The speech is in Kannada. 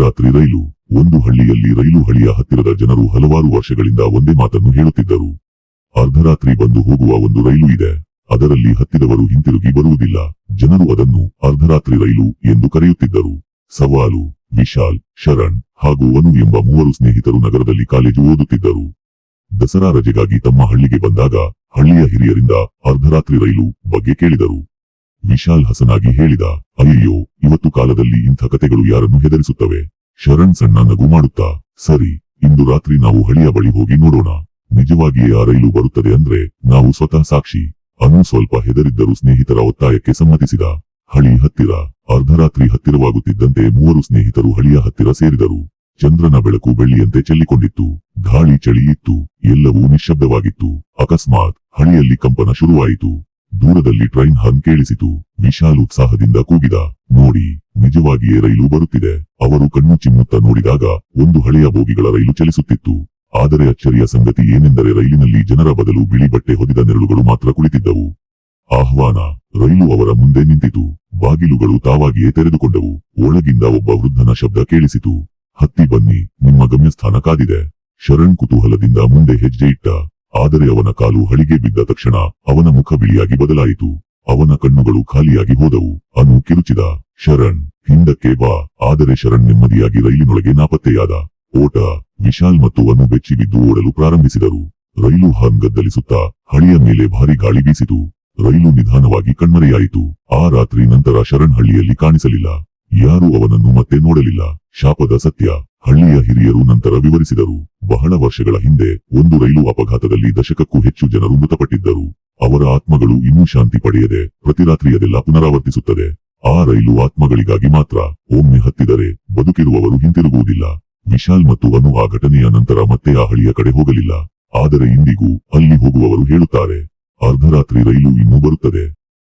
ಅರ್ಧರಾತ್ರಿ ರೈಲು ಒಂದು ಹಳ್ಳಿಯಲ್ಲಿ ರೈಲು ಹಳಿಯ ಹತ್ತಿರದ ಜನರು ಹಲವಾರು ವರ್ಷಗಳಿಂದ ಒಂದೇ ಮಾತನ್ನು ಹೇಳುತ್ತಿದ್ದರು. ಅರ್ಧರಾತ್ರಿ ಬಂದು ಹೋಗುವ ಒಂದು ರೈಲು ಇದೆ. ಅದರಲ್ಲಿ ಹತ್ತಿದವರು ಹಿಂತಿರುಗಿ ಬರುವುದಿಲ್ಲ. ಜನರು ಅದನ್ನು ಅರ್ಧರಾತ್ರಿ ರೈಲು ಎಂದು ಕರೆಯುತ್ತಿದ್ದರು. ಸವಾಲು, ವಿಶಾಲ್, ಶರಣ್ ಹಾಗೂ ಅನು ಎಂಬ ಮೂವರು ಸ್ನೇಹಿತರು ನಗರದಲ್ಲಿ ಕಾಲೇಜು ಓದುತ್ತಿದ್ದರು. ದಸರಾ ರಜೆಗಾಗಿ ತಮ್ಮ ಹಳ್ಳಿಗೆ ಬಂದಾಗ ಹಳ್ಳಿಯ ಹಿರಿಯರಿಂದ ಅರ್ಧರಾತ್ರಿ ರೈಲು ಬಗ್ಗೆ ಕೇಳಿದರು. ವಿಶಾಲ್ ಹಸನಾಗಿ ಹೇಳಿದ ಅಯ್ಯೋ ಇವತ್ತು ಕಾಲದಲ್ಲಿ ಇಂಥ ಕತೆಗಳು ಯಾರನ್ನು ಹೆದರಿಸುತ್ತವೆ? ಶರಣ್ ಸಣ್ಣ ನಗು ಮಾಡುತ್ತಾ, ಸರಿ, ಇಂದು ರಾತ್ರಿ ನಾವು ಹಳಿಯ ಬಳಿ ಹೋಗಿ ನೋಡೋಣ. ನಿಜವಾಗಿಯೇ ಆ ರೈಲು ಬರುತ್ತದೆ ಅಂದ್ರೆ ನಾವು ಸ್ವತಃ ಸಾಕ್ಷಿ. ಅನು ಸ್ವಲ್ಪ ಹೆದರಿದ್ದರೂ ಸ್ನೇಹಿತರ ಒತ್ತಾಯಕ್ಕೆ ಸಮ್ಮತಿಸಿದ. ಹಳಿ ಹತ್ತಿರ ಅರ್ಧರಾತ್ರಿ ಹತ್ತಿರವಾಗುತ್ತಿದ್ದಂತೆ ಮೂವರು ಸ್ನೇಹಿತರು ಹಳಿಯ ಹತ್ತಿರ ಸೇರಿದರು. ಚಂದ್ರನ ಬೆಳಕು ಬೆಳ್ಳಿಯಂತೆ ಚೆಲ್ಲಿಕೊಂಡಿತ್ತು. ಗಾಳಿ ಚಳಿ ಇತ್ತು. ಎಲ್ಲವೂ ನಿಶ್ಶಬ್ದವಾಗಿತ್ತು. ಅಕಸ್ಮಾತ್, ಹಳಿಯಲ್ಲಿ ಕಂಪನ ಶುರುವಾಯಿತು. ದೂರದಲ್ಲಿ ಟ್ರೈನ್ ಹನ್ ಕೇಳಿಸಿತು ವಿಶಾಲ್ ಉತ್ಸಾಹದಿಂದ ಕೂಗಿದ. ನೋಡಿ, ನಿಜವಾಗಿಯೇ ರೈಲು ಬರುತ್ತಿದೆ. ಅವರು ಕಣ್ಣು ಚಿಮ್ಮುತ್ತಾ ನೋಡಿದಾಗ ಒಂದು ಹಳೆಯ ಬೋಗಿಗಳ ರೈಲು ಚಲಿಸುತ್ತಿತ್ತು. ಆದರೆ ಅಚ್ಚರಿಯ ಸಂಗತಿ ಏನೆಂದರೆ ರೈಲಿನಲ್ಲಿ ಜನರ ಬದಲು ಬಿಳಿ ಬಟ್ಟೆ ಹೊದಿದ ನೆರಳುಗಳು ಮಾತ್ರ ಕುಳಿತಿದ್ದವು. ಆಹ್ವಾನ. ರೈಲು ಅವರ ಮುಂದೆ ನಿಂತಿತು. ಬಾಗಿಲುಗಳು ತಾವಾಗಿಯೇ ತೆರೆದುಕೊಂಡವು. ಒಳಗಿಂದ ಒಬ್ಬ ವೃದ್ಧನ ಶಬ್ದ ಕೇಳಿಸಿತು. ಹತ್ತಿ ಬನ್ನಿ, ನಿಮ್ಮ ಗಮ್ಯಸ್ಥಾನ ಕಾದಿದೆ. ಶರಣ್ ಕುತೂಹಲದಿಂದ ಮುಂದೆ ಹೆಜ್ಜೆ ಇಟ್ಟ. ಆದರೆ ಅವನ ಕಾಲು ಹಳಿಗೆ ಬಿದ್ದ ತಕ್ಷಣ ಅವನ ಮುಖ ಬಿಳಿಯಾಗಿ ಬದಲಾಯಿತು. ಅವನ ಕಣ್ಣುಗಳು ಖಾಲಿಯಾಗಿ ಹೋದವು. ಅನು ಕಿರುಚಿದ, ಶರಣ್, ಹಿಂದಕ್ಕೆ ಬಾ. ಆದರೆ ಶರಣ್ ನೆಮ್ಮದಿಯಾಗಿ ರೈಲಿನೊಳಗೆ ನಾಪತ್ತೆಯಾದ. ಓಟ, ವಿಶಾಲ್ ಮತ್ತು ಅನು ಬೆಚ್ಚಿ ಬಿದ್ದು ಓಡಲು ಪ್ರಾರಂಭಿಸಿದರು. ರೈಲು ಹಾರ್ನ್ ಗದ್ದಲಿಸುತ್ತಾ ಹಳಿಯ ಮೇಲೆ ಭಾರಿ ಗಾಳಿ ಬೀಸಿತು. ರೈಲು ನಿಧಾನವಾಗಿ ಕಣ್ಮರೆಯಾಯಿತು. ಆ ರಾತ್ರಿ ನಂತರ ಶರಣ್ ಹಳ್ಳಿಯಲ್ಲಿ ಕಾಣಿಸಲಿಲ್ಲ. ಯಾರೂ ಅವನನ್ನು ಮತ್ತೆ ನೋಡಲಿಲ್ಲ. ಶಾಪದ ಸತ್ಯ. ಹಳ್ಳಿಯ ಹಿರಿಯರು ನಂತರ ವಿವರಿಸಿದರು. ಬಹಳ ವರ್ಷಗಳ ಹಿಂದೆ ಒಂದು ರೈಲು ಅಪಘಾತದಲ್ಲಿ ದಶಕಕ್ಕೂ ಹೆಚ್ಚು ಜನರು ಮೃತಪಟ್ಟಿದ್ದರು. ಅವರ ಆತ್ಮಗಳು ಇನ್ನೂ ಶಾಂತಿ ಪಡೆಯದೆ ಪ್ರತಿ ರಾತ್ರಿಯದೆಲ್ಲ ಪುನರಾವರ್ತಿಸುತ್ತದೆ. ಆ ರೈಲು ಆತ್ಮಗಳಿಗಾಗಿ ಮಾತ್ರ ಒಮ್ಮೆ ಹತ್ತಿದರೆ ಬದುಕಿರುವವರು ಹಿಂತಿರುಗುವುದಿಲ್ಲ. ವಿಶಾಲ್ ಮತ್ತು ಅನು ಆ ಘಟನೆಯ ನಂತರ ಮತ್ತೆ ಆ ಹಳಿಯ ಕಡೆ ಹೋಗಲಿಲ್ಲ. ಆದರೆ ಇಂದಿಗೂ ಅಲ್ಲಿ ಹೋಗುವವರು ಹೇಳುತ್ತಾರೆ. ಅರ್ಧರಾತ್ರಿ ರೈಲು ಇನ್ನೂ ಬರುತ್ತದೆ.